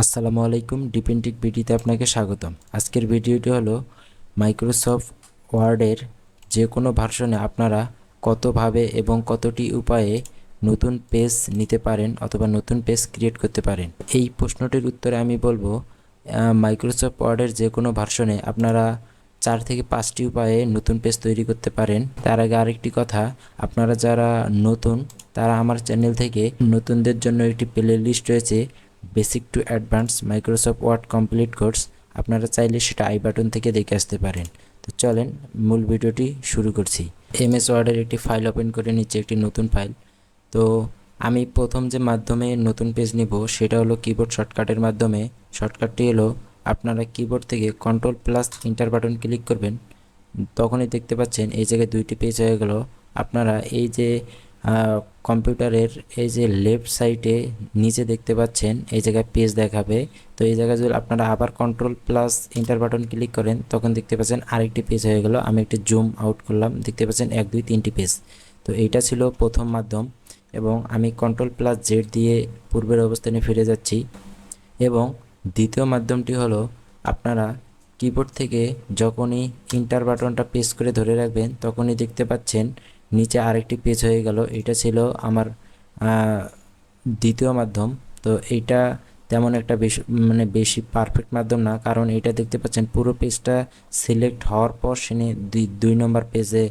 আসসালামু আলাইকুম ডিপেন্টিক ভিডিওতে আপনাকে স্বাগতম। আজকের ভিডিওটি হলো মাইক্রোসফট ওয়ার্ডের যে কোনো ভার্সনে আপনারা কতভাবে এবং কতটি উপায়ে নতুন পেজ নিতে পারেন অথবা নতুন পেজ ক্রিয়েট করতে পারেন। এই প্রশ্নটির উত্তরে আমি বলব মাইক্রোসফট ওয়ার্ডের যে কোনো ভার্সনে আপনারা চার থেকে পাঁচটি উপায়ে নতুন পেজ তৈরি করতে পারেন। তার আগে আরেকটি কথা, আপনারা যারা নতুন, তারা আমার চ্যানেল থেকে নতুনদের জন্য একটি প্লে লিস্ট রয়েছে। Basic to advance Microsoft Word complete course আপনারা চাইলে সেটা আই বাটন থেকে দেখে আসতে পারেন। তো চলেন মূল ভিডিওটি শুরু করছি। এম এস ওয়ার্ডের একটি ফাইল ওপেন করে নিচ্ছে, একটি নতুন ফাইল। তো আমি প্রথম যে মাধ্যমে নতুন পেজ নিব সেটা হলো কিবোর্ড শর্টকাটের মাধ্যমে। শর্টকাটটি হলো আপনারা কিবোর্ড থেকে control plus enter button click করবেন। তখনই দেখতে পাচ্ছেন এই জায়গায় দুইটি পেজ হয়ে গেল। আপনারা এই যে কম্পিউটারের এই যে লেফট সাইডে নিচে দেখতে পাচ্ছেন, এই জায়গায় পেজ দেখাবে। তো এই জায়গায় যদি আপনারা আবার control plus enter button click করেন, তখন দেখতে পাচ্ছেন আরেকটি পেজ হয়ে গেল। আমি একটি জুম আউট করলাম, দেখতে পাচ্ছেন এক, দুই, তিনটি পেজ তো এইটা ছিল প্রথম মাধ্যম এবং আমি কন্ট্রোল প্লাস জেড দিয়ে পূর্বের অবস্থানে ফিরে যাচ্ছি। এবং দ্বিতীয় মাধ্যমটি হলো আপনারা কিবোর্ড থেকে যখনই ইন্টার বাটনটা প্রেস করে ধরে রাখবেন, তখনই দেখতে পাচ্ছেন নিচে আরেকটি পেজ হয়ে গেল। এটা ছিল আমার দ্বিতীয় মাধ্যম। তো এইটা তেমন একটা বেশি মানে বেশি পারফেক্ট মাধ্যম না, কারণ এটা দেখতে পাচ্ছেন পুরো পেজটা সিলেক্ট হওয়ার পর সেনে দুই নম্বর পেজে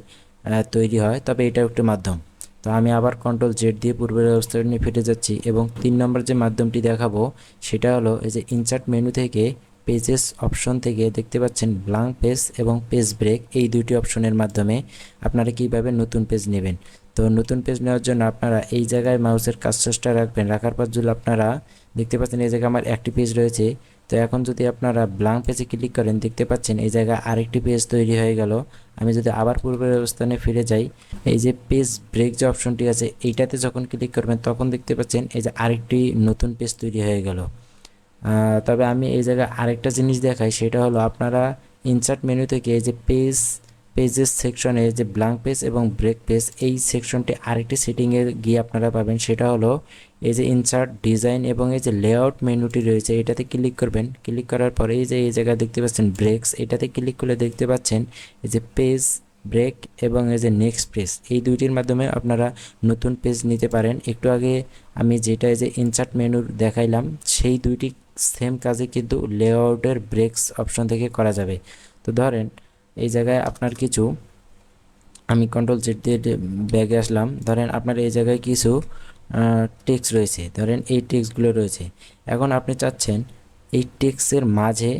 তৈরি হয়। তবে এটা একটি মাধ্যম। তো আমি আবার কন্ট্রোল জেড দিয়ে পূর্বের অবস্থানে ফিরে যাচ্ছি এবং তিন নম্বর যে মাধ্যমটি দেখাবো, সেটা হলো এই যে ইনসার্ট মেনু থেকে পেজেস অপশন থেকে দেখতে পাচ্ছেন ব্লাঙ্ক পেজ এবং পেজ ব্রেক এই দুটি অপশনের মাধ্যমে আপনারা কীভাবে নতুন পেজ নেবেন। তো নতুন পেজ নেওয়ার জন্য আপনারা এই জায়গায় মাউসের কাজটা রাখবেন, রাখার পর যদি আপনারা দেখতে পাচ্ছেন এই জায়গায় আমার একটি পেজ রয়েছে, তো এখন যদি আপনারা ব্লাঙ্ক পেজে ক্লিক করেন, দেখতে পাচ্ছেন এই জায়গায় আরেকটি পেজ তৈরি হয়ে গেল। আমি যদি আবার পূর্বের অবস্থানে ফিরে যাই, এই যে পেজ ব্রেক যে অপশনটি আছে, এইটাতে যখন ক্লিক করবেন, তখন দেখতে পাচ্ছেন এই যে আরেকটি নতুন পেজ তৈরি হয়ে গেল। তবে আমি এই জায়গায় আরেকটা জিনিস দেখাই, সেটা হলো আপনারা ইনসার্ট মেনু থেকে এই যে পেজ পেজেস সেকশনে যে ব্ল্যাঙ্ক পেজ এবং ব্রেক পেজ এই সেকশনটি আরেকটি সেটিংয়ে গিয়ে আপনারা পাবেন, সেটা হলো এই যে ইনসার্ট ডিজাইন এবং এই যে লেআউট মেনুটি রয়েছে, এটাতে ক্লিক করবেন। ক্লিক করার পরে এই যে, এই জায়গায় দেখতে পাচ্ছেন ব্রেকস এটাতে ক্লিক করলে দেখতে পাচ্ছেন এই যে পেজ ব্রেক এবং এই যে নেক্সট পেজ এই দুইটির মাধ্যমে আপনারা নতুন পেজ নিতে পারেন। একটু আগে আমি যেটা এই যে ইনসার্ট মেনুর দেখাইলাম, সেই দুইটি সেম কাজে কিন্তু লেআউটের ব্রেকস অপশন থেকে করা যাবে। তো ধরেন, এই জায়গায় আপনার কিছু, আমি কন্ট্রোল জেড দিয়ে ব্যাগে আসলাম। ধরেন আপনার এই জায়গায় কিছু টেক্স রয়েছে। ধরেন এই টেক্সগুলো রয়েছে। এখন আপনি চাচ্ছেন এই টেক্সের মাঝে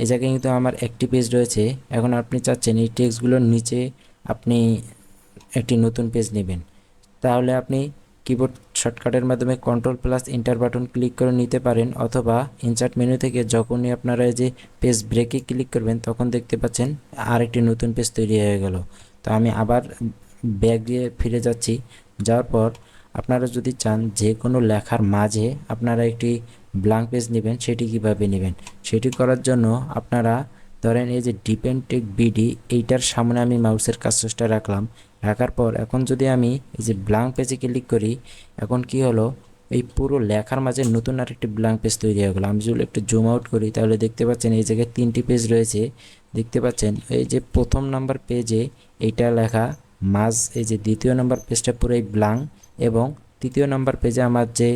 এই জায়গায় কিন্তু আমার একটি পেজ রয়েছে। এখন আপনি চাচ্ছেন এই টেক্সগুলোর নিচে আপনি একটি নতুন পেজ নেবেন। তাহলে আপনি কিবোর্ড শর্টকাটের মাধ্যমে control plus enter button click করে নিতে পারেন অথবা ইনসার্ট মেনু থেকে যখনই আপনারা এই যে পেজ ব্রেকে ক্লিক করবেন তখন দেখতে পাচ্ছেন আরেকটি নতুন পেজ তৈরি হয়ে গেল। তো আমি আবার ব্যাগ দিয়ে ফিরে যাচ্ছি। যাওয়ার পর আপনারা যদি চান যে কোনো লেখার মাঝে আপনারা একটি ব্ল্যাঙ্ক পেজ নেবেন, সেটি কীভাবে নেবেন? সেটি করার জন্য আপনারা ধরেন এই যে ডিপেন্টেক বিডি এইটার সামনে আমি মাউসের কাজটা রাখলাম। রাখার পর এখন যদি আমি এই যে ব্ল্যাঙ্ক পেজে ক্লিক করি, এখন কি হলো? এই পুরো লেখার মাঝে নতুন আরেকটি ব্ল্যাঙ্ক পেজ তৈরি হয়ে গেলো। আমি যদি একটু জুম আউট করি, তাহলে দেখতে পাচ্ছেন এই জায়গায় তিনটি পেজ রয়েছে। দেখতে পাচ্ছেন, এই যে প্রথম নাম্বার পেজে এইটা লেখা, মাঝ এই যে দ্বিতীয় নাম্বার পেজটা পুরোই ব্ল্যাঙ্ক এবং তৃতীয় নাম্বার পেজে আমার যে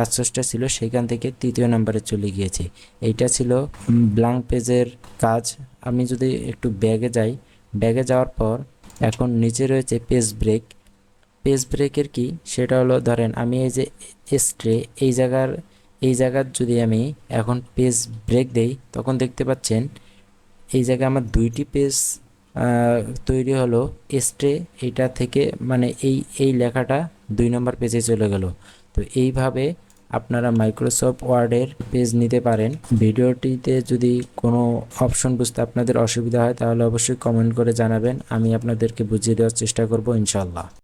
কাজটা ছিল সেখান থেকে তৃতীয় নাম্বারে চলে গিয়েছে। এইটা ছিল ব্ল্যাঙ্ক পেজের কাজ। আমি যদি একটু ব্যাগে যাই ব্যাগে যাওয়ার পর এখন নিচে রয়েছে পেজ ব্রেক পেজ ব্রেকের কি? সেটা হলো, ধরেন আমি এই যে স্ট্রে এই জায়গার এই জায়গার যদি আমি এখন পেজ ব্রেক দেই, তখন দেখতে পাচ্ছেন এই জায়গায় আমার দুইটি পেজ তৈরি হলো স্ট্রে এইটা থেকে মানে এই এই লেখাটা দুই নম্বর পেজে চলে গেল। তো এইভাবে আপনারা মাইক্রোসফট ওয়ার্ডের পেজ নিতে পারেন। ভিডিওটিতে যদি কোনো অপশন বুঝতে আপনাদের অসুবিধা হয়, তাহলে অবশ্যই কমেন্ট করে জানাবেন। আমি আপনাদেরকে বুঝিয়ে দেওয়ার চেষ্টা করব ইনশাল্লাহ